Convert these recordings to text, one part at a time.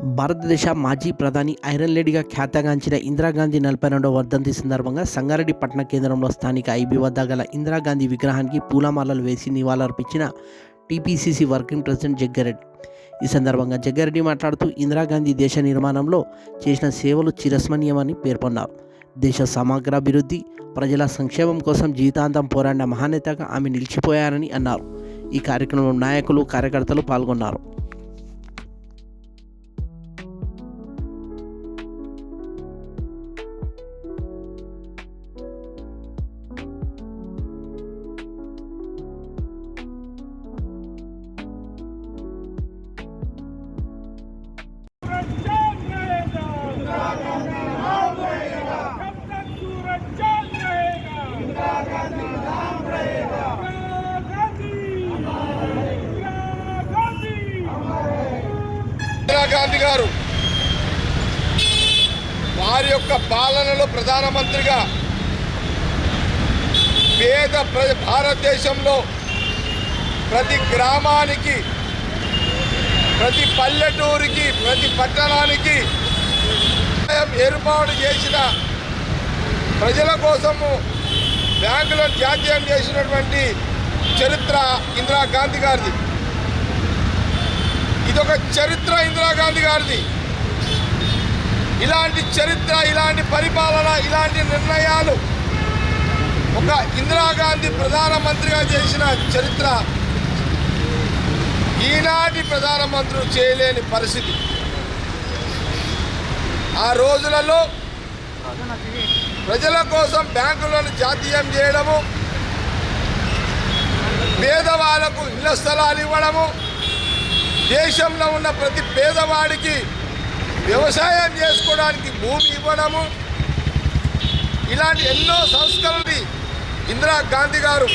భారతదేశ మాజీ ప్రధాని ఐరన్ లేడీగా ఖ్యాతగాంచిన ఇందిరాగాంధీ నలభై రెండవ వర్ధంతి సందర్భంగా సంగారెడ్డి పట్టణ కేంద్రంలో స్థానిక ఐబీ వద్ద గల ఇందిరాగాంధీ విగ్రహానికి పూలమాలలు వేసి నివాళులర్పించిన టీపీసీసీ వర్కింగ్ ప్రెసిడెంట్ జగ్గారెడ్డి. ఈ సందర్భంగా జగ్గారెడ్డి మాట్లాడుతూ ఇందిరాగాంధీ దేశ నిర్మాణంలో చేసిన సేవలు చిరస్మరణీయమని పేర్కొన్నారు. దేశ సమగ్రాభివృద్ధి ప్రజల సంక్షేమం కోసం జీవితాంతం పోరాడిన మహానేతగా ఆమె నిలిచిపోయారని అన్నారు. ఈ కార్యక్రమంలో నాయకులు కార్యకర్తలు పాల్గొన్నారు. గాంధీ గారు వారి యొక్క పాలనలో ప్రధానమంత్రిగా పేద ప్ర భారతదేశంలో ప్రతి గ్రామానికి ప్రతి పల్లెటూరికి ప్రతి పట్టణానికి ఏర్పాటు చేసిన ప్రజల కోసము బ్యాంకులను జాతీయం చేసినటువంటి చరిత్ర ఇందిరాగాంధీ గారిది. ఇదొక చరిత్ర ఇందిరాగాంధీ గారిది. ఇలాంటి చరిత్ర ఇలాంటి పరిపాలన ఇలాంటి నిర్ణయాలు ఒక ఇందిరాగాంధీ ప్రధానమంత్రిగా చేసిన చరిత్ర ఈనాటి ప్రధానమంత్రులు చేయలేని పరిస్థితి. ఆ రోజులలో ప్రజల కోసం బ్యాంకులను జాతీయం చేయడము పేదవాళ్ళకు ఇళ్ళ స్థలాలు ఇవ్వడము దేశంలో ఉన్న ప్రతి పేదవాడికి వ్యవసాయం చేసుకోవడానికి భూమి ఇవ్వడము. ఇలాంటి ఎన్నో సంస్కరణని ఇందిరా గాంధీ గారు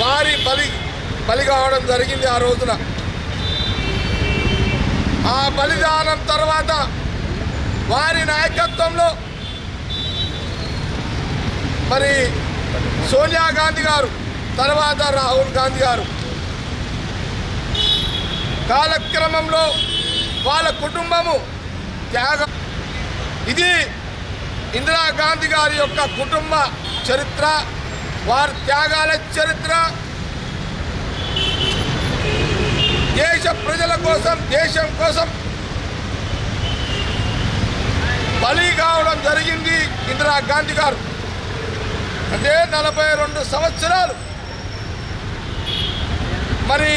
వారి బలి బలి కావడం జరిగింది ఆ రోజున. ఆ బలిదానం తర్వాత వారి నాయకత్వంలో మరి సోనియా గాంధీ గారు తర్వాత రాహుల్ గాంధీ గారు కాలక్రమంలో వాళ్ళ కుటుంబము త్యాగం. ఇది ఇందిరాగాంధీ గారి యొక్క కుటుంబ చరిత్ర వారి త్యాగాల చరిత్ర. దేశ ప్రజల కోసం దేశం కోసం బలి కావడం జరిగింది ఇందిరాగాంధీ గారు. అంటే నలభై రెండు సంవత్సరాలు. మరి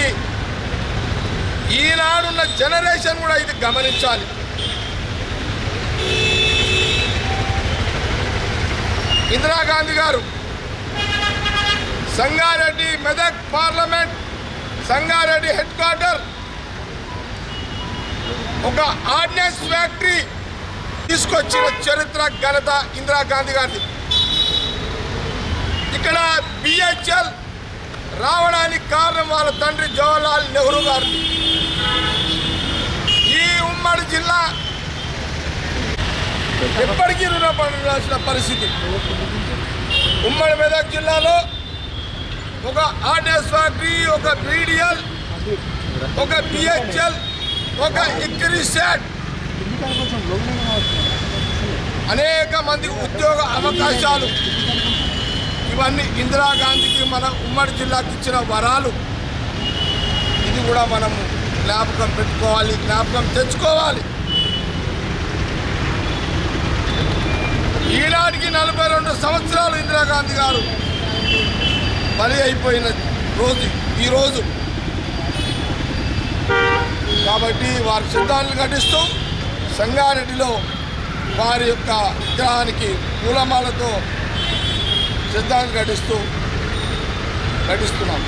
ఈనాడున్న జనరేషన్ కూడా ఇది గమనించాలి. ఇందిరాగాంధీ గారు Sangareddy Medak parliament Sangareddy head quarter ఒక ఆర్డినెన్స్ ఫ్యాక్టరీ తీసుకొచ్చిన చరిత్ర ఘనత ఇందిరాగాంధీ గారిది. ఇక్కడ బిహెచ్ఎల్ రావడానికి కారణం వాళ్ళ తండ్రి జవహర్లాల్ నెహ్రూ గారిది. నెల్లూరు జిల్లా. ఎప్పటికీ రుణపడాల్సిన పరిస్థితి. ఉమ్మడి మెదక్ జిల్లాలో ఒక ఆర్డినెన్స్ ఫ్యాక్టరీ ఒక బీడిఎల్ ఒక బిహెచ్ఎల్ ఒక ఇక్రిసెట్ అనేక మంది ఉద్యోగ అవకాశాలు. ఇవన్నీ ఇందిరాగాంధీకి మన ఉమ్మడి జిల్లాకి ఇచ్చిన వరాలు. ఇది కూడా మనము జ్ఞాపకం పెట్టుకోవాలి జ్ఞాపకం తెచ్చుకోవాలి. ఈనాటికి నలభై రెండు సంవత్సరాలు ఇందిరాగాంధీ గారు బలి అయిపోయిన రోజు ఈరోజు కాబట్టి వారి సిద్ధాంతాలు ఘటిస్తూ సంగారెడ్డిలో వారి యొక్క విగ్రహానికి పూలమాలతో సిద్ధాంతం ఘటిస్తూ ఘటిస్తున్నాం